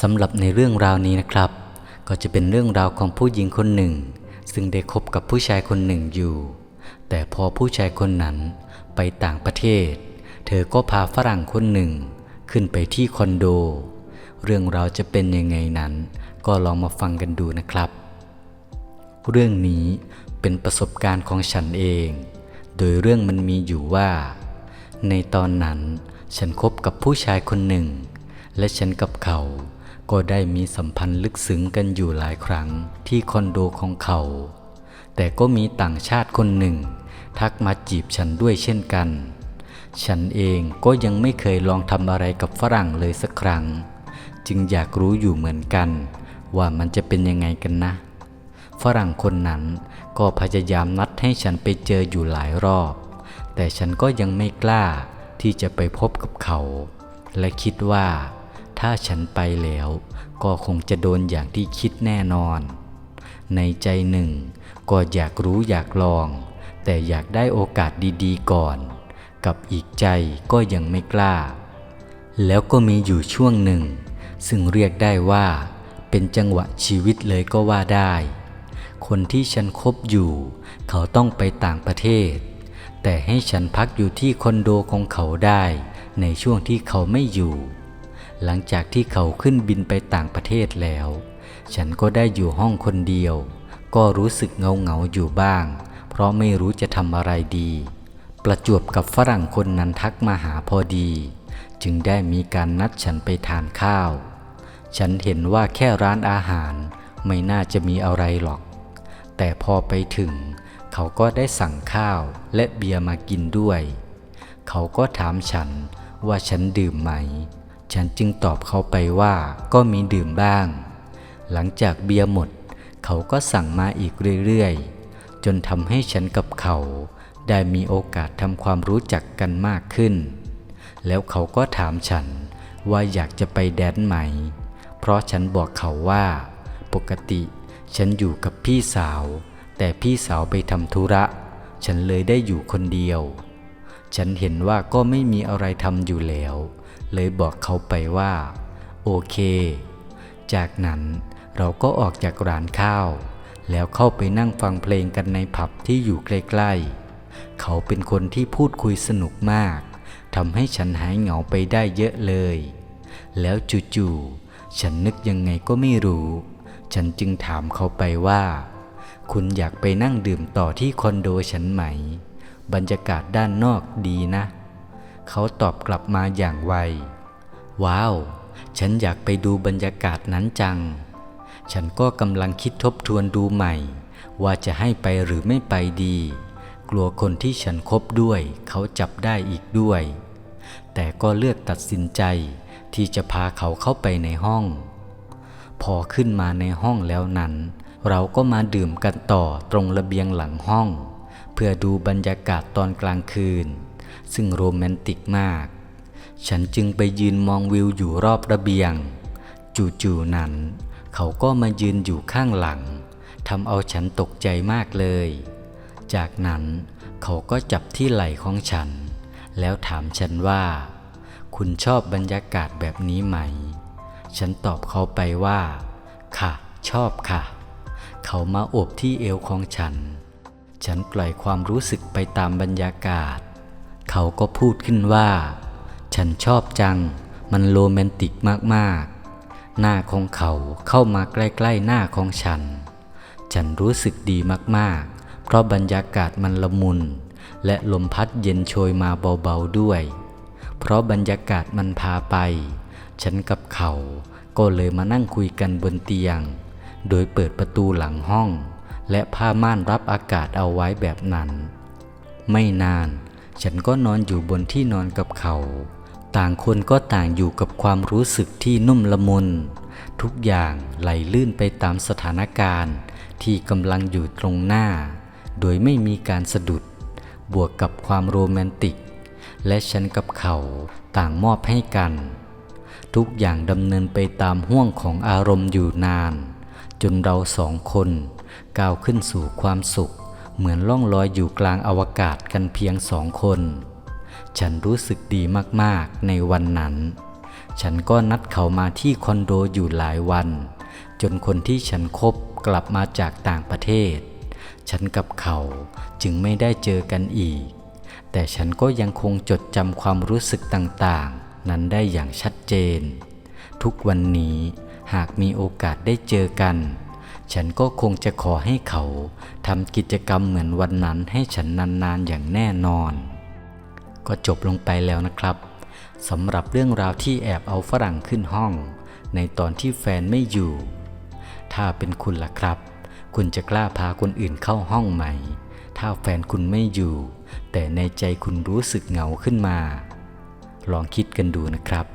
สำหรับในเรื่องราวนี้นะครับ ก็จะเป็นเรื่องราวของผู้หญิงคนหนึ่ง ซึ่งได้คบกับผู้ชายคนหนึ่งอยู่ แต่พอผู้ชายคนนั้นไปต่างประเทศ เธอก็พาฝรั่งคนหนึ่ง ขึ้นไปที่คอนโด เรื่องราวจะเป็นยังไงนั้น ก็ลองมาฟังกันดูนะครับ เรื่องนี้เป็นประสบการณ์ของฉันเอง โดยเรื่องมันมีอยู่ว่า ในตอนนั้นฉันคบกับผู้ชายคนหนึ่ง และฉันกับเขา ก็ได้มีสัมพันธ์ลึกซึ้งกันอยู่หลายครั้งที่คอนโดของเขา แต่ก็มีต่างชาติคนหนึ่ง ทักมาจีบฉันด้วยเช่นกัน ฉันเองก็ยังไม่เคยลองทำอะไรกับฝรั่งเลยสักครั้ง จึงอยากรู้อยู่เหมือนกัน ว่ามันจะเป็นยังไงกันนะ ฝรั่งคนนั้นก็พยายามนัดให้ฉันไปเจออยู่หลายรอบ แต่ฉันก็ยังไม่กล้าที่จะไปพบกับเขา และคิดว่า ถ้าฉันไปแล้ว ก็คงจะโดนอย่างที่คิดแน่นอน ในใจหนึ่ง ก็อยากรู้อยากลอง แต่อยากได้โอกาสดีๆก่อน กับอีกใจก็ยังไม่กล้า แล้วก็มีอยู่ช่วงหนึ่ง ซึ่งเรียกได้ว่า เป็นจังหวะชีวิตเลยก็ว่าได้ คนที่ฉันคบอยู่ เขาต้องไปต่างประเทศ แต่ให้ฉันพักอยู่ที่คอนโดของเขาได้ ในช่วงที่เขาไม่อยู่ หลังจากที่เขาขึ้นบินไปต่างประเทศแล้ว ฉันก็ได้อยู่ห้องคนเดียว ก็รู้สึกเงาเงาอยู่บ้าง เพราะไม่รู้จะทำอะไรดี ประจวบกับฝรั่งคนนั้นทักมาหาพอดี จึงได้มีการนัดฉันไปทานข้าว ฉันเห็นว่าแค่ร้านอาหารไม่น่าจะมีอะไรหรอก แต่พอไปถึง เขาก็ได้สั่งข้าวและเบียร์มากินด้วย เขาก็ถามฉันว่าฉันดื่มไหม ฉันจึงตอบเขาไปว่าก็มีดื่มบ้าง หลังจากเบียร์หมด เขาก็สั่งมาอีกเรื่อยๆ จนทำให้ฉันกับเขา ได้มีโอกาสทำความรู้จักกันมากขึ้น แล้วเขาก็ถามฉันว่าอยากจะไปแดนไหม เพราะฉันบอกเขาว่า ปกติฉันอยู่กับพี่สาว แต่พี่สาวไปทำธุระ ฉันเลยได้อยู่คนเดียว ฉันเห็นว่าก็ไม่มีอะไรทำอยู่แล้ว เลยบอกเขาไปว่า โอเค จากนั้นเราก็ออกจากร้านข้าว แล้วเข้าไปนั่งฟังเพลงกันในผับที่อยู่ใกล้ๆ เขาเป็นคนที่พูดคุยสนุกมากทำให้ฉันหายเหงาไปได้เยอะเลย แล้วจู่ๆฉันนึกยังไงก็ไม่รู้ ฉันจึงถามเขาไปว่า คุณอยากไปนั่งดื่มต่อที่คอนโดฉันไหม บรรยากาศด้านนอกดีนะ เขาตอบกลับมาอย่างไว ว้าว ฉันอยากไปดูบรรยากาศนั้นจัง ฉันก็กำลังคิดทบทวนดูใหม่ ว่าจะให้ไปหรือไม่ไปดี กลัวคนที่ฉันคบด้วย เขาจับได้อีกด้วย แต่ก็เลือกตัดสินใจ ที่จะพาเขาเข้าไปในห้อง พอขึ้นมาในห้องแล้วนั้น เราก็มาดื่มกันต่อตรงระเบียงหลังห้อง เพื่อดูบรรยากาศตอนกลางคืน ซึ่งโรแมนติกมาก ฉันจึงไปยืนมองวิวอยู่รอบระเบียง จู่ๆนั้น เขาก็มายืนอยู่ข้างหลังทำเอาฉันตกใจมากเลย จากนั้นเขาก็จับที่ไหล่ของฉัน แล้วถามฉันว่า คุณชอบบรรยากาศแบบนี้ไหม ฉันตอบเขาไปว่า ค่ะ ชอบค่ะ เขามาโอบที่เอวของฉัน ฉันปล่อยความรู้สึกไปตามบรรยากาศ เขาก็พูดขึ้นว่า ฉันชอบจัง มันโรแมนติกมากๆ หน้าของเขาเข้ามาใกล้ๆหน้าของฉัน ฉันรู้สึกดีมากๆ เพราะบรรยากาศมันละมุน และลมพัดเย็นโชยมาเบาๆด้วย เพราะบรรยากาศมันพาไป ฉันกับเขาก็เลยมานั่งคุยกันบนเตียง โดยเปิดประตูหลังห้อง และผ้าม่านรับอากาศเอาไว้แบบนั้น ไม่นานฉันก็นอนอยู่บนที่นอนกับเขา ต่างคนก็ต่างอยู่กับความรู้สึกที่นุ่มละมุน ทุกอย่างไหลลื่นไปตามสถานการณ์ที่กำลังอยู่ตรงหน้า โดยไม่มีการสะดุด บวกกับความโรแมนติก และฉันกับเขาต่างมอบให้กัน ทุกอย่างดำเนินไปตามห่วงของอารมณ์อยู่นาน จนเราสองคน ก้าวขึ้นสู่ความสุข เหมือนล่องลอยอยู่กลางอวกาศกันเพียงสองคน ฉันรู้สึกดีมากๆในวันนั้น ฉันก็นัดเขามาที่คอนโดอยู่หลายวัน จนคนที่ฉันคบกลับมาจากต่างประเทศ ฉันกับเขาจึงไม่ได้เจอกันอีก แต่ฉันก็ยังคงจดจำความรู้สึกต่างๆ นั้นได้อย่างชัดเจน ทุกวันนี้หากมีโอกาสได้เจอกัน ฉันก็คงจะขอให้เขาทำกิจกรรมเหมือนวันนั้นให้ฉันนานๆอย่างแน่นอน ก็จบลงไปแล้วนะครับสำหรับเรื่องราวที่แอบเอาฝรั่งขึ้นห้อง ในตอนที่แฟนไม่อยู่ ถ้าเป็นคุณล่ะครับ คุณจะกล้าพาคนอื่นเข้าห้องไหม ถ้าแฟนคุณไม่อยู่ แต่ในใจคุณรู้สึกเหงาขึ้นมา ลองคิดกันดูนะครับ